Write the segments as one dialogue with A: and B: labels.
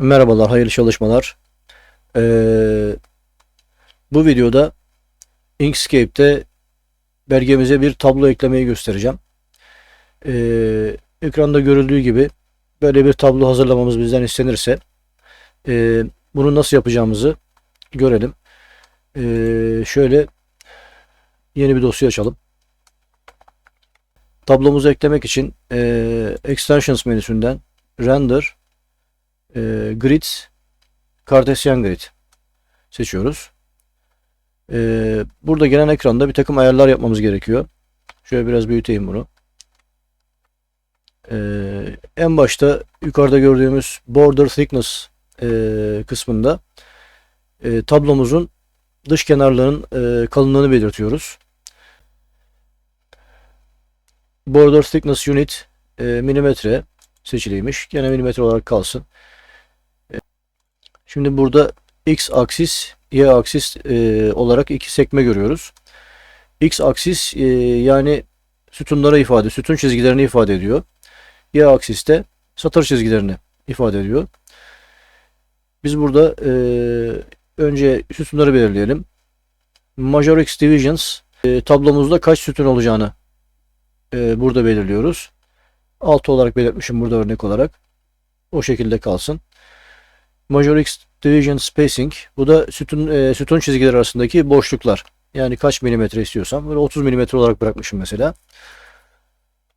A: Merhabalar, hayırlı çalışmalar. Ee, bu videoda Inkscape'te belgemize bir tablo eklemeyi göstereceğim. Ee, ekranda görüldüğü gibi böyle bir tablo hazırlamamız bizden istenirse e, bunu nasıl yapacağımızı görelim. Ee, şöyle yeni bir dosya açalım. Tablomuzu eklemek için e, Extensions menüsünden Render e, Grid Cartesian Grid seçiyoruz. E, burada gelen ekranda bir takım ayarlar yapmamız gerekiyor. Şöyle biraz büyüteyim bunu. E, en başta yukarıda gördüğümüz Border Thickness e, kısmında e, tablomuzun dış kenarların e, kalınlığını belirtiyoruz. Border Thickness Unit e, milimetre seçiliymiş. Gene milimetre olarak kalsın. Şimdi burada x aksis, y aksis e, olarak iki sekme görüyoruz. X aksis e, yani sütunlara ifade, sütun çizgilerini ifade ediyor. Y aksis de satır çizgilerini ifade ediyor. Biz burada e, önce sütunları belirleyelim. Major X Divisions e, tablomuzda kaç sütun olacağını e, burada belirliyoruz. 6 olarak belirtmişim burada örnek olarak. O şekilde kalsın. Major X Division Spacing. Bu da sütun, e, sütun çizgileri arasındaki boşluklar. Yani kaç milimetre istiyorsam. Böyle 30 milimetre olarak bırakmışım mesela.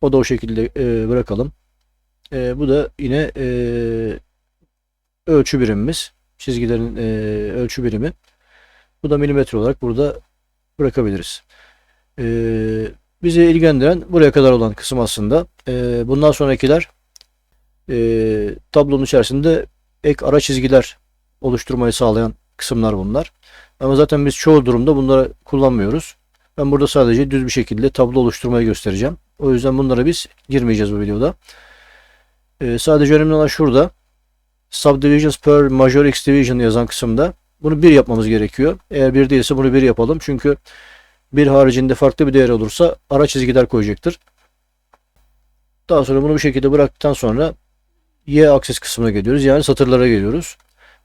A: O da o şekilde e, bırakalım. E, bu da yine e, ölçü birimimiz. Çizgilerin e, ölçü birimi. Bu da milimetre olarak burada bırakabiliriz. E, bizi ilgilendiren buraya kadar olan kısım aslında. E, bundan sonrakiler e, tablonun içerisinde ek ara çizgiler oluşturmayı sağlayan kısımlar bunlar. Ama zaten biz çoğu durumda bunları kullanmıyoruz. Ben burada sadece düz bir şekilde tablo oluşturmayı göstereceğim. O yüzden bunlara biz girmeyeceğiz bu videoda. Ee, sadece önemli olan şurada Subdivisions per Major X Division yazan kısımda bunu bir yapmamız gerekiyor. Eğer bir değilse bunu bir yapalım. Çünkü bir haricinde farklı bir değer olursa ara çizgiler koyacaktır. Daha sonra bunu bu şekilde bıraktıktan sonra Y aksis kısmına geliyoruz. Yani satırlara geliyoruz.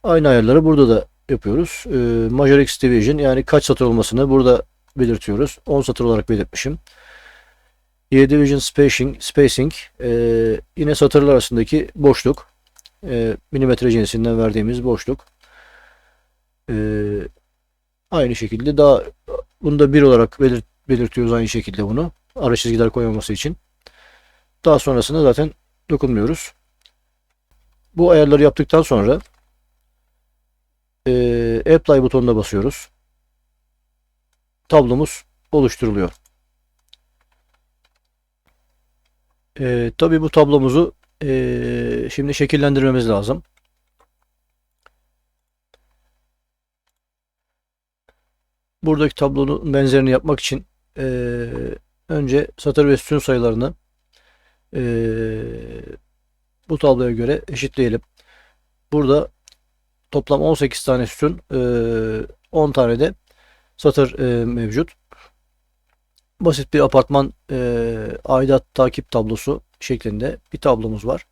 A: Aynı ayarları burada da yapıyoruz. E, Major X Division yani kaç satır olmasını burada belirtiyoruz. 10 satır olarak belirtmişim. Y Division Spacing, spacing e, yine satırlar arasındaki boşluk. E, milimetre cinsinden verdiğimiz boşluk. E, aynı şekilde daha bunu da bir olarak belirt, belirtiyoruz aynı şekilde bunu. Ara çizgiler koymaması için. Daha sonrasında zaten dokunmuyoruz. Bu ayarları yaptıktan sonra e, Apply butonuna basıyoruz. Tablomuz oluşturuluyor. E, tabii bu tablomuzu e, şimdi şekillendirmemiz lazım. Buradaki tablonun benzerini yapmak için e, önce satır ve sütun sayılarını e, bu tabloya göre eşitleyelim. Burada toplam 18 tane sütun 10 tane de satır mevcut. Basit bir apartman aidat takip tablosu şeklinde bir tablomuz var.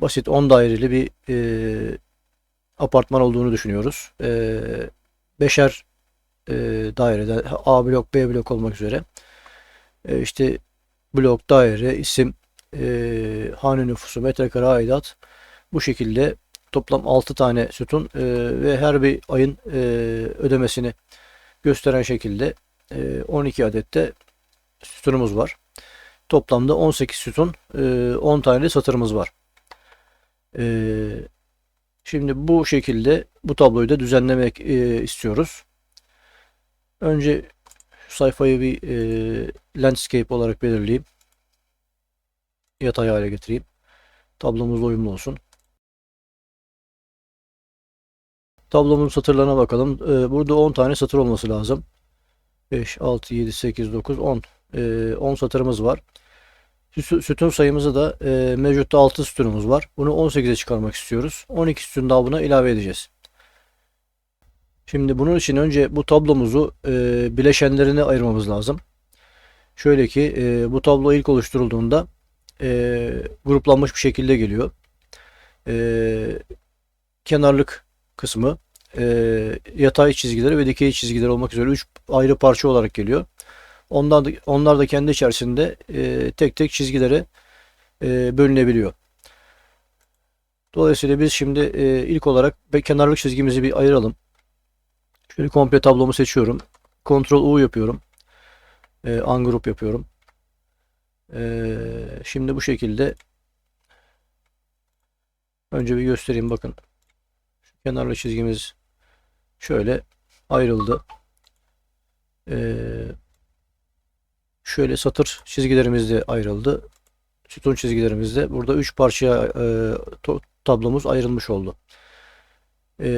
A: Basit 10 daireli bir apartman olduğunu düşünüyoruz. Beşer dairede A blok B blok olmak üzere işte blok daire isim e, hane nüfusu, metrekare aidat bu şekilde toplam 6 tane sütun e, ve her bir ayın e, ödemesini gösteren şekilde e, 12 adette sütunumuz var. Toplamda 18 sütun, e, 10 tane satırımız var. E, şimdi bu şekilde bu tabloyu da düzenlemek e, istiyoruz. Önce sayfayı bir e, landscape olarak belirleyeyim yatay hale getireyim. Tablomuzla uyumlu olsun. Tablomuzun satırlarına bakalım. Ee, burada 10 tane satır olması lazım. 5, 6, 7, 8, 9, 10. Ee, 10 satırımız var. Sütun sayımızı da e, mevcutta 6 sütunumuz var. Bunu 18'e çıkarmak istiyoruz. 12 sütun daha buna ilave edeceğiz. Şimdi bunun için önce bu tablomuzu e, bileşenlerine ayırmamız lazım. Şöyle ki e, bu tablo ilk oluşturulduğunda e, gruplanmış bir şekilde geliyor. e, kenarlık kısmı, e, yatay çizgileri ve dikey çizgileri olmak üzere 3 ayrı parça olarak geliyor. Ondan da, onlar da kendi içerisinde e, tek tek çizgilere e, bölünebiliyor. Dolayısıyla biz şimdi e, ilk olarak kenarlık çizgimizi bir ayıralım. Şöyle komple tablomu seçiyorum. Ctrl U yapıyorum. E, ungroup yapıyorum. E, şimdi bu şekilde önce bir göstereyim bakın. Şu kenarlı çizgimiz şöyle ayrıldı. E, şöyle satır çizgilerimiz de ayrıldı. Sütun çizgilerimiz de burada 3 parçaya e, tablomuz ayrılmış oldu. E,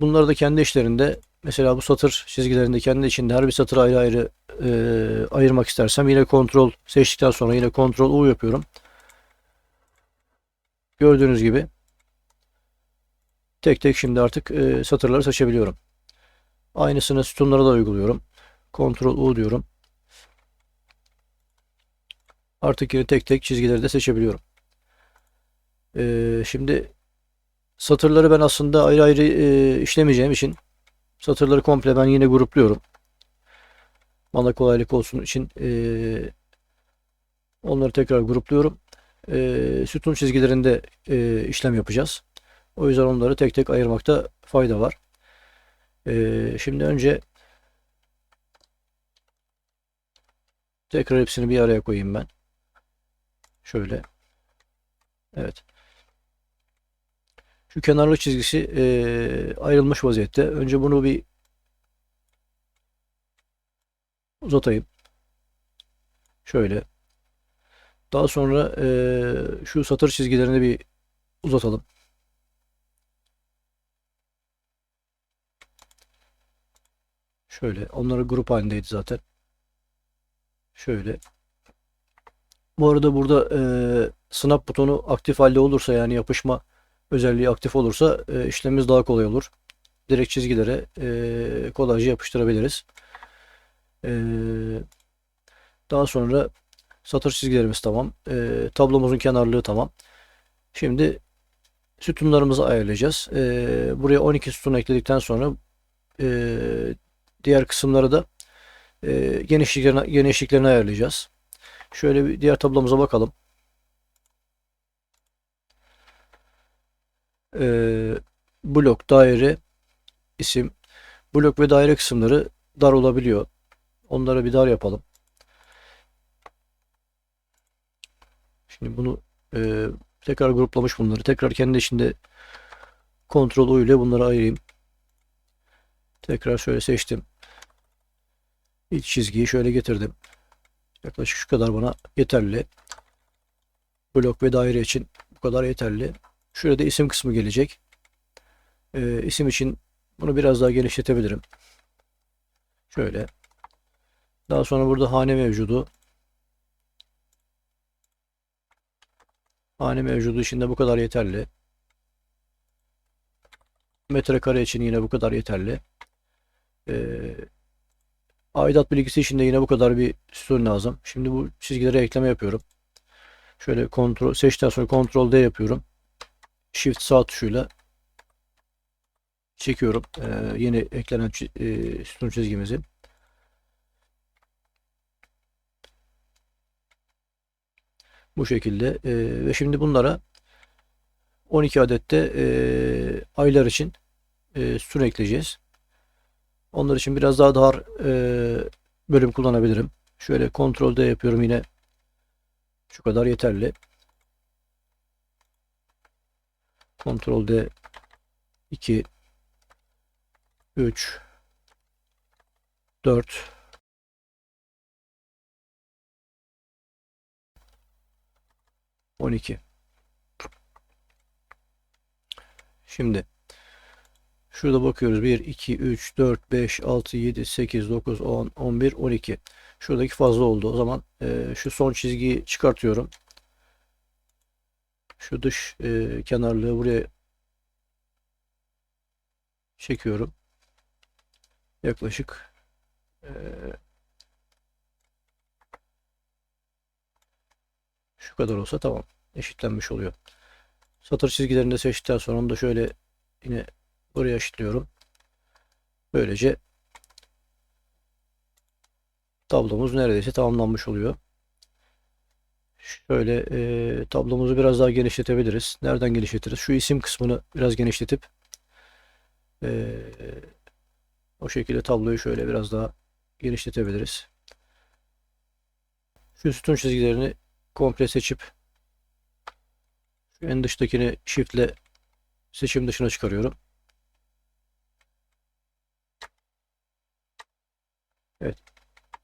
A: bunları da kendi işlerinde mesela bu satır çizgilerinde kendi içinde her bir satır ayrı ayrı e, ayırmak istersem yine kontrol seçtikten sonra yine kontrol U yapıyorum. Gördüğünüz gibi tek tek şimdi artık e, satırları seçebiliyorum. Aynısını sütunlara da uyguluyorum. Kontrol U diyorum. Artık yine tek tek çizgileri de seçebiliyorum. Ee, şimdi satırları ben aslında ayrı ayrı e, işlemeyeceğim için satırları komple ben yine grupluyorum. Bana kolaylık olsun için e, onları tekrar grupluyorum. E, sütun çizgilerinde e, işlem yapacağız. O yüzden onları tek tek ayırmakta fayda var. E, şimdi önce tekrar hepsini bir araya koyayım ben. Şöyle. Evet. Şu kenarlı çizgisi eee, ayrılmış vaziyette. Önce bunu bir uzatayım. Şöyle. Daha sonra eee, şu satır çizgilerini bir uzatalım. Şöyle. Onları grup halindeydi zaten. Şöyle. Bu arada burada e, snap butonu aktif halde olursa yani yapışma özelliği aktif olursa e, işlemimiz daha kolay olur. Direkt çizgilere e, kolayca yapıştırabiliriz. E, daha sonra satır çizgilerimiz tamam. E, tablomuzun kenarlığı tamam. Şimdi sütunlarımızı ayarlayacağız. E, buraya 12 sütun ekledikten sonra e, diğer kısımları da e, genişliklerini, genişliklerini ayarlayacağız. Şöyle bir diğer tablomuza bakalım. Ee, blok, daire, isim. Blok ve daire kısımları dar olabiliyor. Onlara bir dar yapalım. Şimdi bunu e, tekrar gruplamış bunları. Tekrar kendi içinde kontrol U ile bunları ayırayım. Tekrar şöyle seçtim. İç çizgiyi şöyle getirdim. Yaklaşık şu kadar bana yeterli. Blok ve daire için bu kadar yeterli. Şurada isim kısmı gelecek. Ee, isim için bunu biraz daha genişletebilirim. Şöyle. Daha sonra burada hane mevcudu. Hane mevcudu için de bu kadar yeterli. Metrekare için yine bu kadar yeterli. Ee, aidat bilgisi için de yine bu kadar bir sütun lazım. Şimdi bu çizgilere ekleme yapıyorum. Şöyle kontrol seçtikten sonra kontrol D yapıyorum. Shift sağ tuşuyla çekiyorum. Ee, yeni eklenen e, sütun çizgimizi. Bu şekilde Ee, ve şimdi bunlara 12 adette e, aylar için e, sütun ekleyeceğiz. Onlar için biraz daha dar e, bölüm kullanabilirim. Şöyle kontrol D yapıyorum yine. Şu kadar yeterli. Kontrol D 2 3 4 12 Şimdi şurada bakıyoruz. 1 2 3 4 5 6 7 8 9 10 11 12 şuradaki fazla oldu. O zaman e, şu son çizgiyi çıkartıyorum şu dış e, kenarlığı buraya çekiyorum. Yaklaşık e, şu kadar olsa tamam. Eşitlenmiş oluyor. Satır çizgilerini de seçtikten sonra onu da şöyle yine buraya eşitliyorum. Böylece tablomuz neredeyse tamamlanmış oluyor. Şöyle e, tablomuzu biraz daha genişletebiliriz. Nereden genişletiriz? Şu isim kısmını biraz genişletip e, o şekilde tabloyu şöyle biraz daha genişletebiliriz. Şu sütun çizgilerini komple seçip şu en dıştakini shift ile seçim dışına çıkarıyorum. Evet.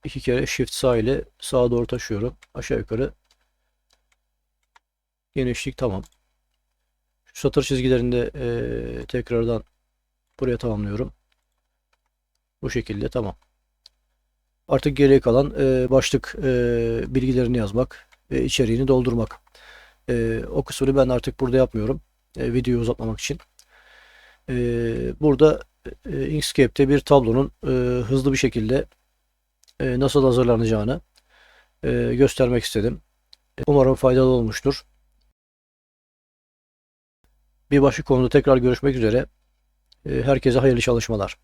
A: iki kere shift sağ ile sağa doğru taşıyorum. Aşağı yukarı genişlik tamam. Şu satır çizgilerini de eee, tekrardan buraya tamamlıyorum. Bu şekilde tamam. Artık geriye kalan eee, başlık eee, bilgilerini yazmak ve içeriğini doldurmak. Eee, o kısmını ben artık burada yapmıyorum. Eee, videoyu uzatmamak için. Eee, burada eee, Inkscape'te bir tablonun eee, hızlı bir şekilde eee, nasıl hazırlanacağını eee, göstermek istedim. Umarım faydalı olmuştur. Bir başka konuda tekrar görüşmek üzere. Eee, Herkese hayırlı çalışmalar.